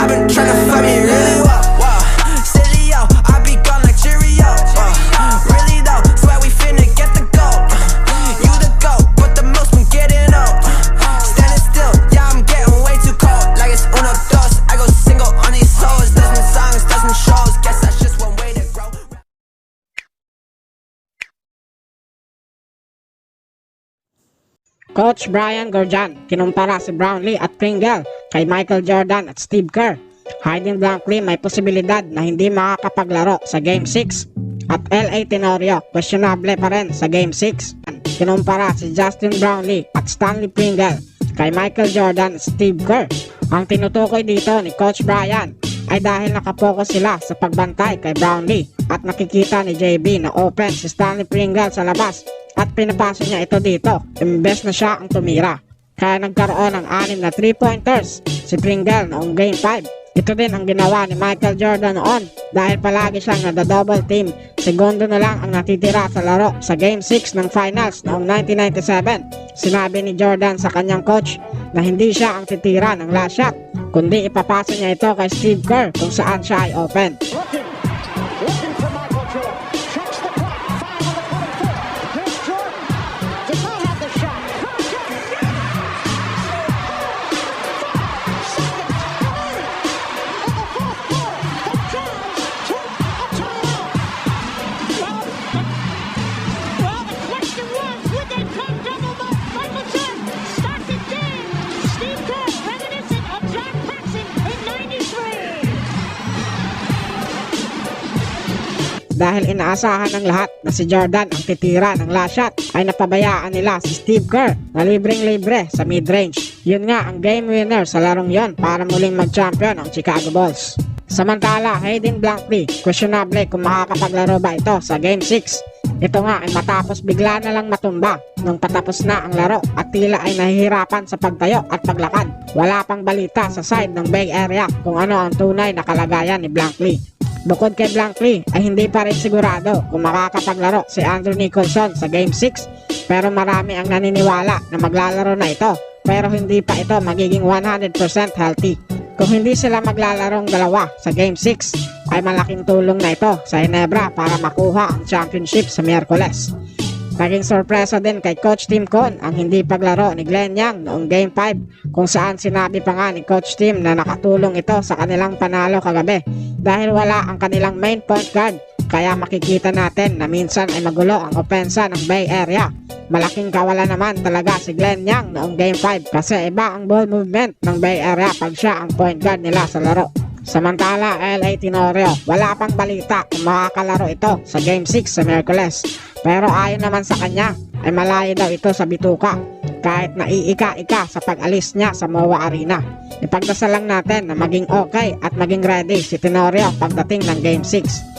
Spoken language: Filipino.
I've been tryna find me really well. Silly yo, I be gone like Cheerio. Uh, really though, swear we finna get the gold. Uh, you the goat, but the most getting. Uh, standing still, yeah, I'm getting way too cold. Like it's uno dos. I go single on these songs, shows. Guess that's just one way to grow. Coach Brian Gorjan kinumpara si Brownlee at Pringle kay Michael Jordan at Steve Kerr. Hayden Blankley may posibilidad na hindi makakapaglaro sa Game 6 at LA Tenorio questionable pa rin sa Game 6. Kinumpara si Justin Brownlee at Stanley Pringle kay Michael Jordan at Steve Kerr. Ang tinutukoy dito ni Coach Brian ay dahil nakapokus sila sa pagbantay kay Brownlee at nakikita ni JB na open si Stanley Pringle sa labas at pinapasa niya ito dito imbes na siya ang tumira. Kaya nagkaroon ng anim na 3-pointers si Pringle noong Game 5. Ito din ang ginawa ni Michael Jordan noon dahil palagi siyang nada-double team. Segundo na lang ang natitira sa laro sa Game 6 ng Finals noong 1997. Sinabi ni Jordan sa kanyang coach na hindi siya ang titira ng last shot, kundi ipapasa niya ito kay Steve Kerr kung saan siya ay open. Dahil inaasahan ng lahat na si Jordan ang titira ng last shot ay napabayaan nila si Steve Kerr na libreng-libre sa mid-range. Yun nga ang game winner sa larong yon para muling mag-champion ang Chicago Bulls. Samantala, Hayden Blankley, questionable kung makakapaglaro ba ito sa Game 6. Ito nga ay matapos bigla na lang matumba nung patapos na ang laro at tila ay nahihirapan sa pagtayo at paglakad. Wala pang balita sa side ng Bay Area kung ano ang tunay na kalagayan ni Blankley. Bukod kay Blankley ay hindi pa rin sigurado kung makakapaglaro si Andrew Nicholson sa Game 6 pero marami ang naniniwala na maglalaro na ito pero hindi pa ito magiging 100% healthy. Kung hindi sila maglalarong dalawa sa Game 6 ay malaking tulong na ito sa Ginebra para makuha ang championship sa Miyerkules. Naging sorpresa din kay Coach Tim Con ang hindi paglaro ni Glenn Young noong Game 5 kung saan sinabi pa nga ni Coach Tim na nakatulong ito sa kanilang panalo kagabi dahil wala ang kanilang main point guard kaya makikita natin na minsan ay magulo ang opensa ng Bay Area. Malaking kawalan naman talaga si Glenn Young noong Game 5 kasi iba ang ball movement ng Bay Area pag siya ang point guard nila sa laro. Samantala, LA Tenorio, wala pang balita kung makakalaro ito sa Game 6 sa Merkules. Pero ayon naman sa kanya, ay malayo daw ito sa bituka kahit naiika-ika sa pag-alis niya sa MOA Arena. Ipagdasal lang natin na maging okay at maging ready si Tenorio pagdating ng Game 6.